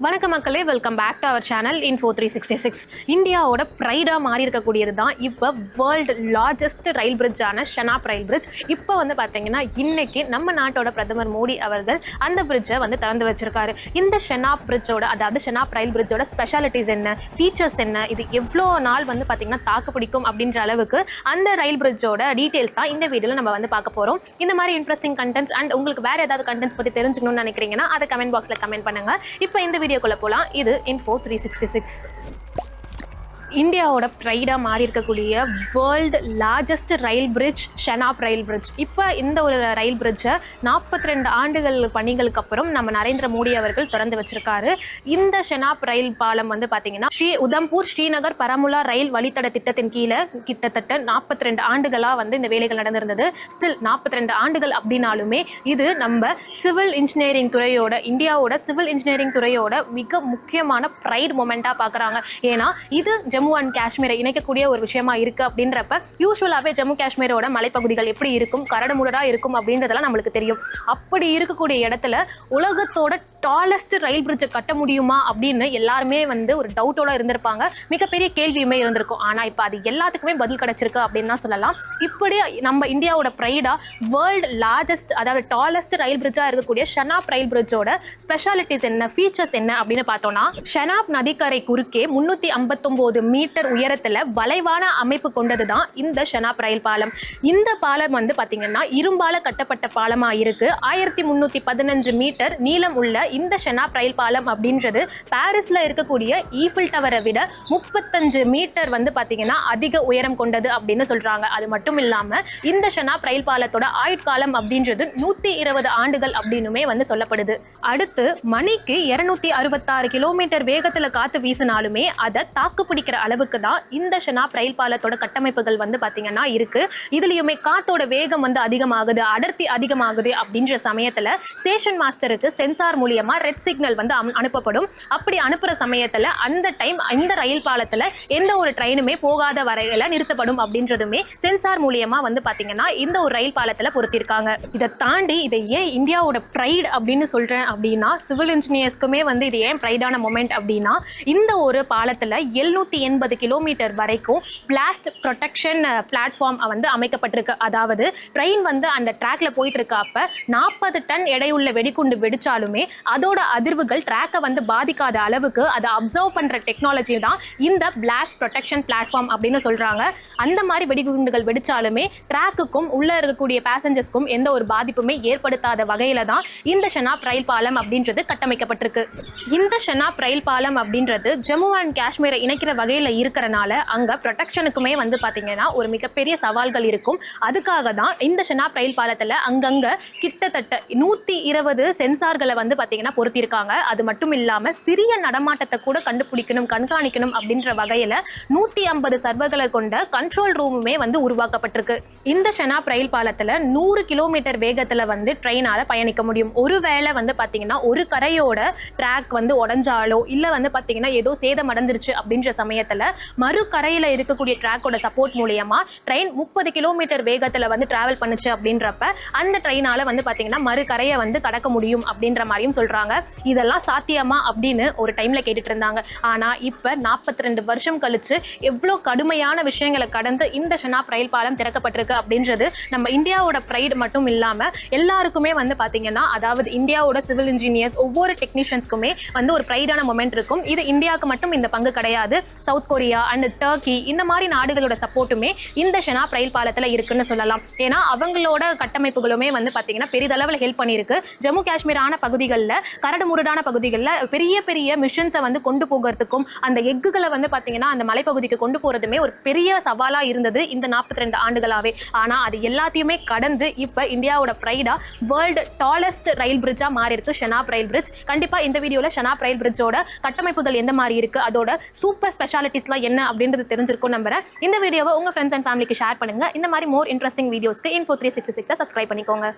வணக்க மக்களே welcome back to our channel Info three sixty six இந்தியாவோட ப்ரைடாக மாறி இருக்கக்கூடியது தான் இப்போ வேர்ல்டு லார்ஜஸ்ட் ரயில் பிரிட்ஜான ஷனாப் ரயில் பிரிட்ஜ் இப்போ வந்து பார்த்தீங்கன்னா இன்னைக்கு நம்ம நாட்டோட பிரதமர் மோடி அவர்கள் அந்த பிரிட்ஜை வந்து திறந்து வச்சிருக்காரு. இந்த ஷெனாப் பிரிட்ஜோட அதாவது ஷெனாப் ரயில் பிரிட்ஜோட ஸ்பெஷாலிட்டிஸ் என்ன ஃபீச்சர்ஸ் என்ன இது எவ்வளோ நாள் வந்து பார்த்தீங்கன்னா தாக்கு பிடிக்கும் அப்படின்ற அளவுக்கு அந்த ரயில் பிரிட்ஜோட டீட்டெயில்ஸ் தான் இந்த வீடியோவில் நம்ம வந்து பார்க்க போகிறோம் இந்த மாதிரி இன்ட்ரெஸ்டிங் கண்டென்ட்ஸ் அண்ட் உங்களுக்கு வேறு ஏதாவது கண்டென்ட்ஸ் பற்றி தெரிஞ்சுக்கணும்னு நினைக்கிறீங்கன்னா அதை கமெண்ட் பாக்ஸில் கமெண்ட் பண்ணுங்க. இப்போ இந்த வீடியோக்குள்ள போகலாம் இது இன்ஃபோ த்ரீ சிக்ஸ்டி சிக்ஸ் இந்தியாவோட ப்ரைடாக மாறி இருக்கக்கூடிய world largest rail bridge Chenab rail bridge இப்போ இந்த ஒரு ரயில் பிரிட்ஜை நாற்பத்தி ரெண்டு ஆண்டுகள் பணிகளுக்கு அப்புறம் நம்ம நரேந்திர மோடி அவர்கள் திறந்து வச்சிருக்காரு. இந்த ஷெனாப் ரயில் பாலம் வந்து பார்த்தீங்கன்னா ஸ்ரீ உதம்பூர் ஸ்ரீநகர் பரமுலா ரயில் வழித்தட திட்டத்தின் கீழே கிட்டத்தட்ட நாற்பத்தி ரெண்டு ஆண்டுகளாக வந்து இந்த வேலைகள் நடந்திருந்தது. ஸ்டில் நாற்பத்தி ரெண்டு ஆண்டுகள் அப்படின்னாலுமே இது நம்ம சிவில் இன்ஜினியரிங் துறையோட இந்தியாவோட சிவில் இன்ஜினியரிங் துறையோட மிக முக்கியமான ப்ரைட் மூமெண்ட்டாக பார்க்குறாங்க ஏன்னா இது ஜம்மு ஜம்மு அண்ட் காஷ்மீரை இணைக்கக்கூடிய ஒரு விஷயமா இருக்கு அப்படின்றப்ப யூஸ்வலாகவே ஜம்மு காஷ்மீரோட மலைப்பகுதிகள் எப்படி இருக்கும் கரடுமுரடாக இருக்கும் அப்படின்றதெல்லாம் நம்மளுக்கு தெரியும். அப்படி இருக்கக்கூடிய இடத்துல உலகத்தோட டாலஸ்ட் ரயில் பிரிட்ஜை கட்ட முடியுமா அப்படின்னு எல்லாருமே வந்து ஒரு டவுட்டோட இருந்திருப்பாங்க. மிகப்பெரிய கேள்வியுமே இருந்திருக்கும். ஆனால் இப்போ அது எல்லாத்துக்குமே பதில் கிடச்சிருக்கு அப்படின்னு சொல்லலாம். இப்படி நம்ம இந்தியாவோட ப்ரைடாக வேர்ல்டு லார்ஜஸ்ட் அதாவது டாலஸ்ட் ரயில் பிரிட்ஜாக இருக்கக்கூடிய ஷனாப் ரயில் பிரிட்ஜோட ஸ்பெஷாலிட்டிஸ் என்ன ஃபீச்சர்ஸ் என்ன அப்படின்னு பார்த்தோம்னா ஷனாப் நதிக்கரை குறுக்கே முன்னூற்றி ஐம்பத்தொம்போது மீட்டர் உயரத்தில் வளைவான அமைப்பு கொண்டது தான் இந்த ஷனாப் ரயில் பாலம். இந்த பாலம் வந்து பார்த்தீங்கன்னா இரும்பால கட்டப்பட்ட பாலமாக இருக்கு. ஆயிரத்தி முந்நூற்றி பதினஞ்சு மீட்டர் நீளம் உள்ள இந்த ஷனாப் ரயில் பாலம் அப்படின்றது பாரிஸ்ல இருக்கக்கூடிய ஈஃபில் டவரை விட முப்பத்தஞ்சு மீட்டர் வந்து பார்த்தீங்கன்னா அதிக உயரம் கொண்டது அப்படின்னு சொல்றாங்க. அது மட்டும் இல்லாம இந்த ஷனாப் ரயில் பாலத்தோட ஆயுட்காலம் அப்படின்றது நூத்தி இருபது ஆண்டுகள் அப்படின்னுமே வந்து சொல்லப்படுது. அடுத்து மணிக்கு இருநூத்தி அறுபத்தாறு கிலோமீட்டர் வேகத்தில் காத்து வீசினாலுமே அதை தாக்கு பிடிக்கிற அளவுக்கு தான் இந்த ஷனாப் ரயில் பாலத்தோட கட்டமைப்புகள் வந்து பாத்தீங்கன்னா இருக்கு. இதுலயுமே காத்தோட வேகம் வந்து அதிகமாகுது அடர்த்தி அதிகமாகுது அப்படின்ற சமயத்துல ஸ்டேஷன் மாஸ்டருக்கு சென்சார் மூலியமா ரெட் சிக்னல் வந்து அனுப்பப்படும். அப்படி அனுப்புற சமயத்துல அந்த டைம் இந்த ரயில் பாலத்துல எந்த ஒரு ட்ரெயினுமே போகாத வரையில நிறுத்தப்படும் அப்படின்றதுமே சென்சார் மூலியமா வந்து பாத்தீங்கன்னா இந்த ஒரு ரயில் பாலத்துல பொருத்திருக்காங்க. இதை தாண்டி இதை ஏன் இந்தியாவோட ப்ரைட் அப்படின்னு சொல்றேன் அப்படின்னா சிவில் இன்ஜினியர்ஸ்க்குமே வந்து இது ஏன் ப்ரைடான மொமெண்ட் அப்படின்னா இந்த ஒரு பாலத்துல எழுநூத்தி எண்பது கிலோமீட்டர் வரைக்கும் பிளாஸ்ட் ப்ரொடெக்ஷன் பிளாட்ஃபார்ம் வந்து அமைக்கப்பட்டிருக்கு. அதாவது ட்ரெயின் வந்து அந்த ட்ராக்ல போயிட்டு இருக்கப்ப நாற்பது டன் எடையுள்ள வெடிகுண்டு வெடிச்சாலுமே அதோட அதிர்வுகள் ட்ராக்கை வந்து பாதிக்காத அளவுக்கு அதை அப்சர்வ் பண்ற டெக்னாலஜி தான் இந்த பிளாஸ்ட் ப்ரொடெக்ஷன் பிளாட்ஃபார்ம் அப்படின்னு சொல்றாங்க. அந்த மாதிரி வெடிகுண்டுகள் வெடிச்சாலுமே ட்ராக்குக்கும் உள்ள இருக்கக்கூடிய பேசஞ்சர்ஸ்க்கும் எந்த ஒரு பாதிப்புமே ஏற்படுத்தாத வகையில தான் இந்த ஷெனாப் ரயில் பாலம் அப்படின்றது கட்டமைக்கப்பட்டிருக்கு. இந்த ஷெனாப் ரயில் பாலம் அப்படின்றது ஜம்மு அண்ட் காஷ்மீரை இணைக்கிற வகை வகையில இருக்கிறனால அங்க ப்ரொடெக்ஷனுக்குமே வந்து பாத்தீங்கன்னா ஒரு மிகப்பெரிய சவால்கள் இருக்கும். அதுக்காக தான் இந்த ஷெனாப் ரயில் பாலத்துல அங்கங்க கிட்டத்தட்ட நூத்தி இருபது சென்சார்களை வந்து பாத்தீங்கன்னா பொருத்தியிருக்காங்க. அது மட்டும் இல்லாம சிறிய நடமாட்டத்தை கூட கண்டுபிடிக்கணும் கண்காணிக்கணும் அப்படின்ற வகையில நூத்தி ஐம்பது சர்வர்களை கொண்ட கண்ட்ரோல் ரூமுமே வந்து உருவாக்கப்பட்டிருக்கு. இந்த ஷெனாப் ரயில் பாலத்துல நூறு கிலோமீட்டர் வேகத்துல வந்து ட்ரெயினால பயணிக்க முடியும். ஒருவேளை வந்து பாத்தீங்கன்னா ஒரு கரையோட ட்ராக் வந்து உடஞ்சாலோ இல்ல வந்து பாத்தீங்கன்னா ஏதோ சேதம் அடைஞ்சிருச்சு அப்படின்ற சமயத்துல மறு மறுக்கரையில் இருக்கக்கூடிய ட்ராக்கோட சப்போர்ட் மூலியமா ட்ரெயின் முப்பது கிலோமீட்டர் வேகத்துல வந்து டிராவல் பண்ணுச்சு அப்படின்றப்ப அந்த ட்ரெயினால வந்து பாத்தீங்கன்னா மறு கரையை வந்து கடக்க முடியும் அப்படின்ற மாதிரியும் சொல்றாங்க. இதெல்லாம் சாத்தியமா அப்படின்னு ஒரு டைம்ல கேட்டுட்டு இருந்தாங்க. ஆனா இப்போ நாற்பத்தி ரெண்டு வருஷம் கழிச்சு எவ்வளோ கடுமையான விஷயங்களை கடந்து இந்த ஷனாப் ரயில் பாலம் திறக்கப்பட்டிருக்கு அப்படின்றது நம்ம இந்தியாவோட ப்ரைடு மட்டும் இல்லாம எல்லாருக்குமே வந்து பாத்தீங்கன்னா அதாவது இந்தியாவோட சிவில் இன்ஜினியர்ஸ் ஒவ்வொரு டெக்னீஷியன்ஸ்க்குமே வந்து ஒரு ப்ரைடான மொமெண்ட் இருக்கும். இது இந்தியாவுக்கு மட்டும் இந்த பங்கு கிடையாது. சவுத் கொரியா அண்ட் டர்க்கி இந்த மாதிரி நாடுகளோட சப்போர்ட்டுமே இந்த ஷெனாப் ரயில் பாலத்துல இருக்குன்னு சொல்லலாம். ஏன்னா அவங்களோட கட்டமைப்புகளுமே வந்து பாத்தீங்கன்னா பெரிதளவில் ஹெல்ப் பண்ணியிருக்கு. ஜம்மு காஷ்மீரான பகுதிகளில் கரடு முரடான பகுதிகளில் பெரிய பெரிய மிஷன்ஸை வந்து கொண்டு போகிறதுக்கும் அந்த எக்குகளை வந்து பாத்தீங்கன்னா அந்த மலைப்பகுதிக்கு கொண்டு போறதுமே ஒரு பெரிய சவாலா இருந்தது இந்த நாற்பத்தி ரெண்டு ஆண்டுகளாவே. ஆனா அது எல்லாத்தையுமே கடந்து இப்போ இந்தியாவோட ப்ரைடா வேர்ல்டு டாலஸ்ட் ரயில் பிரிட்ஜா மாறி இருக்கு ஷெனாப் ரயில் பிரிட்ஜ் கண்டிப்பா இந்த வீடியோவில் ஷெனாப் ரயில் பிரிட்ஜோட கட்டமைப்புகள் எந்த மாதிரி இருக்கு அதோட சூப்பர் ஸ்பெஷாலிட்டிஸ்லாம் என்ன அப்படின்றது தெரிஞ்சிருக்கும் நம்புறேன். இந்த வீடியோவை உங்க ஃப்ரெண்ட்ஸ் அண்ட் ஃபேமிலிக்கு ஷேர் பண்ணுங்க. இந்த மாதிரி மோர் இன்ட்ரெஸ்டிங் வீடியோஸ்க்கு இன்ஃபோ த்ரீ சிக்ஸ் சிக்ஸை சப்ஸ்கிரைப் பண்ணிக்கோங்க.